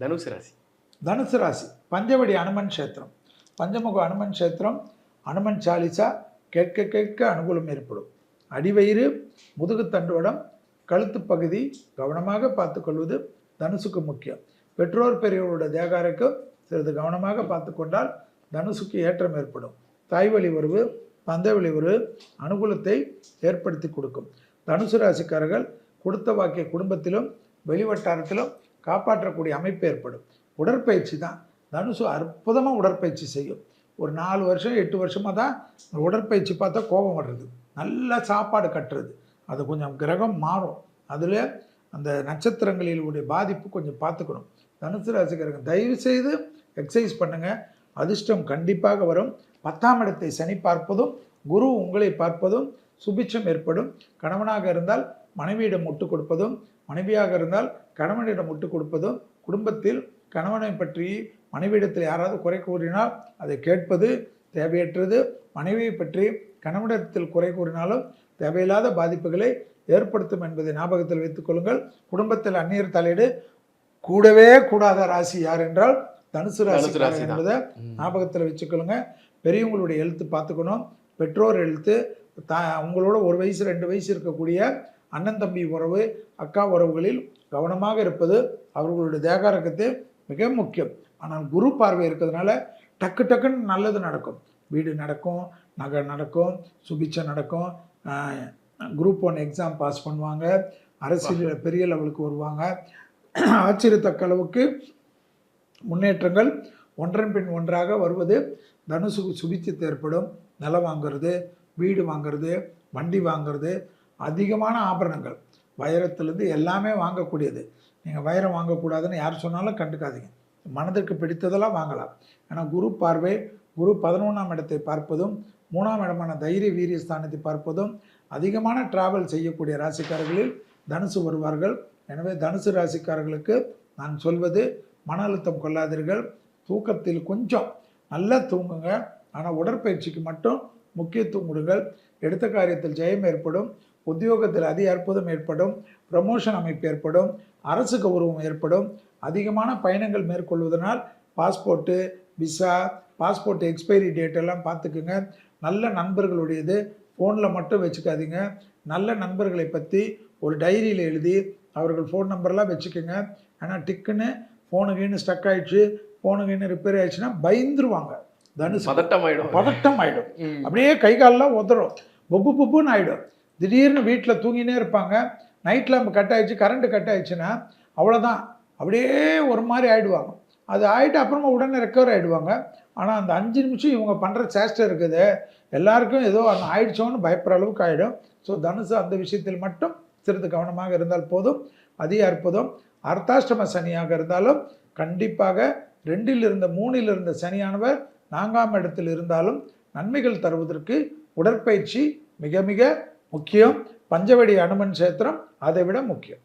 தனுசு ராசி. தனுசு ராசி. பஞ்சவடி அனுமன் கஷேத்திரம். பஞ்சமுக அனுமன் கஷேத்திரம். அனுமன் சாலிசா கேட்க கேட்க அனுகூலம் ஏற்படும். அடிவயிறு முதுகு தண்டுவடம் கழுத்து பகுதி கவனமாக பார்த்துக்கொள்வது தனுசுக்கு முக்கியம். பெற்றோர் பெரியவரோட தேகாரைக்கு சிறிது கவனமாக பார்த்து கொண்டால் தனுசுக்கு ஏற்றம் ஏற்படும். தாய்வழி உறவு தந்தை வழி உறவு அனுகூலத்தை ஏற்படுத்தி கொடுக்கும். தனுசு ராசிக்காரர்கள் கொடுத்த வாக்கிய குடும்பத்திலும் வெளிவட்டாரத்திலும் காப்பாற்றக்கூடிய அமைப்பு ஏற்படும். உடற்பயிற்சி தான். தனுசு அற்புதமாக உடற்பயிற்சி செய்யும். ஒரு நாலு வருஷம் எட்டு வருஷமாக தான் உடற்பயிற்சி பார்த்தா கோபம் வர்றது. நல்லா சாப்பாடு கட்டுறது. அது கொஞ்சம் கிரகம் மாறும். அதில் அந்த நட்சத்திரங்களிலுடைய பாதிப்பு கொஞ்சம் பார்த்துக்கணும். தனுசு ராசிக்காரங்க தயவு செய்து எக்ஸசைஸ் பண்ணுங்கள் அதிர்ஷ்டம் கண்டிப்பாக வரும். பத்தாம் இடத்தை சனி பார்ப்பதும் குரு உங்களை பார்ப்பதும் சுபிட்சம் ஏற்படும். கணவனாக இருந்தால் மனைவியிடம் முட்டு கொடுப்பதும் மனைவியாக இருந்தால் கணவனிடம் முட்டு கொடுப்பதும் குடும்பத்தில் கணவனை பற்றி மனைவியிடத்தில் யாராவது குறை கூறினால் அதை கேட்பது தேவையற்றது. மனைவியை பற்றி கணவனிடத்தில் குறை கூறினாலும் தேவையில்லாத பாதிப்புகளை ஏற்படுத்தும் என்பதை ஞாபகத்தில் வைத்துக் கொள்ளுங்கள். குடும்பத்தில் அந்நியர் தலையீடு கூடவே கூடாத ராசி யார் என்றால் தனுசு ராசி. என்பதை ஞாபகத்தில் வச்சுக்கொள்ளுங்க பெரியவங்களுடைய எழுத்து பார்த்துக்கணும். பெற்றோர் எழுத்து தா உங்களோட ஒரு வயசு ரெண்டு வயசு இருக்கக்கூடிய அண்ணன் தம்பி உறவு அக்கா உறவுகளில் கவனமாக இருப்பது அவர்களுடைய தேகாரகத்து மிக முக்கியம். ஆனால் குரு பார்வை இருக்கிறதுனால டக்கு டக்குன்னு நல்லது நடக்கும். வீடு நடக்கும் நகை நடக்கும் சுபிச்சம் நடக்கும். குரூப் ஒன் எக்ஸாம் பாஸ் பண்ணுவாங்க. அரசியலில் பெரிய லெவலுக்கு வருவாங்க. ஆச்சரியத்தக்க அளவுக்கு முன்னேற்றங்கள் ஒன்றன் பின் ஒன்றாக வருவது. தனுசு சுபிச்சத்து ஏற்படும். நிலம் வாங்குறது வீடு வாங்குறது வண்டி வாங்குறது அதிகமான ஆபரணங்கள். வைரத்துலேருந்து எல்லாமே வாங்கக்கூடியது. நீங்கள் வைரம் வாங்கக்கூடாதுன்னு யார் சொன்னாலும் கண்டுக்காதீங்க. மனதிற்கு பிடித்ததெல்லாம் வாங்கலாம். ஏன்னா குரு பார்வை குரு பதினொன்றாம் இடத்தை பார்ப்பதும் மூணாம் இடமான தைரிய வீரிய ஸ்தானத்தை பார்ப்பதும் அதிகமான டிராவல் செய்யக்கூடிய ராசிக்காரர்களில் தனுசு வருவார்கள். எனவே தனுசு ராசிக்காரர்களுக்கு நான் சொல்வது மன அழுத்தம் கொள்ளாதீர்கள். தூக்கத்தில் கொஞ்சம் நல்லா தூங்குங்க. ஆனால் உடற்பயிற்சிக்கு மட்டும் முக்கியத்துவம் கொடுங்கள். எடுத்த காரியத்தில் ஜெயம் ஏற்படும். உத்தியோகத்தில் அதி அற்புதம் ஏற்படும் ப்ரமோஷன் அமைப்பு ஏற்படும் அரசு கௌரவம் ஏற்படும். அதிகமான பயணங்கள் மேற்கொள்வதனால் passport visa passport expiry date எல்லாம் பார்த்துக்குங்க. நல்ல நண்பர்களுடையது. ஃபோனில் மட்டும் வச்சுக்காதீங்க. நல்ல நண்பர்களை பற்றி ஒரு டைரியில் எழுதி அவர்கள் ஃபோன் நம்பர்லாம் வச்சுக்கோங்க. ஆனால் டிக்குன்னு ஃபோனுக்குன்னு ஸ்டக் ஆயிடுச்சு ஃபோனுக்குன்னு ரிப்பேர் ஆயிடுச்சுன்னா பயந்துருவாங்க. தனுசு. பதட்டம் ஆயிடும். பதட்டம் ஆயிடும். ம். அப்படியே கை காலெல்லாம் உதறும். பொப்பு பொப்புன்னு ஆகிடும் திடீர்னு வீட்டில் தூங்கினே இருப்பாங்க. நைட் லேம்பு கட் ஆகிடுச்சு கரண்ட்டு கட் ஆகிடுச்சுன்னா அவ்வளோதான் அப்படியே ஒரு மாதிரி ஆகிடுவாங்க அது ஆகிட்டு அப்புறமா உடனே ரெக்கவர் ஆகிடுவாங்க ஆனால் அந்த அஞ்சு நிமிஷம் இவங்க பண்ணுற சேஷ்டை இருக்குது. எல்லாருக்கும் ஏதோ அந்த ஆயிடுச்சோன்னு பயப்படுற அளவுக்கு ஆகிடும் ஸோ தனுசு அந்த விஷயத்தில் மட்டும் சிறிது கவனமாக இருந்தால் போதும். அதிக அற்புதம். அர்த்தாஷ்டம சனியாக இருந்தாலும் கண்டிப்பாக ரெண்டில் இருந்த மூணில் இருந்த சனியானவர் நான்காம் இடத்தில் இருந்தாலும் நன்மைகள் தருவதற்கு உடற்பயிற்சி மிக மிக முக்கியம். பஞ்சவடி அனுமன் சேத்திரம் அதை விட முக்கியம்.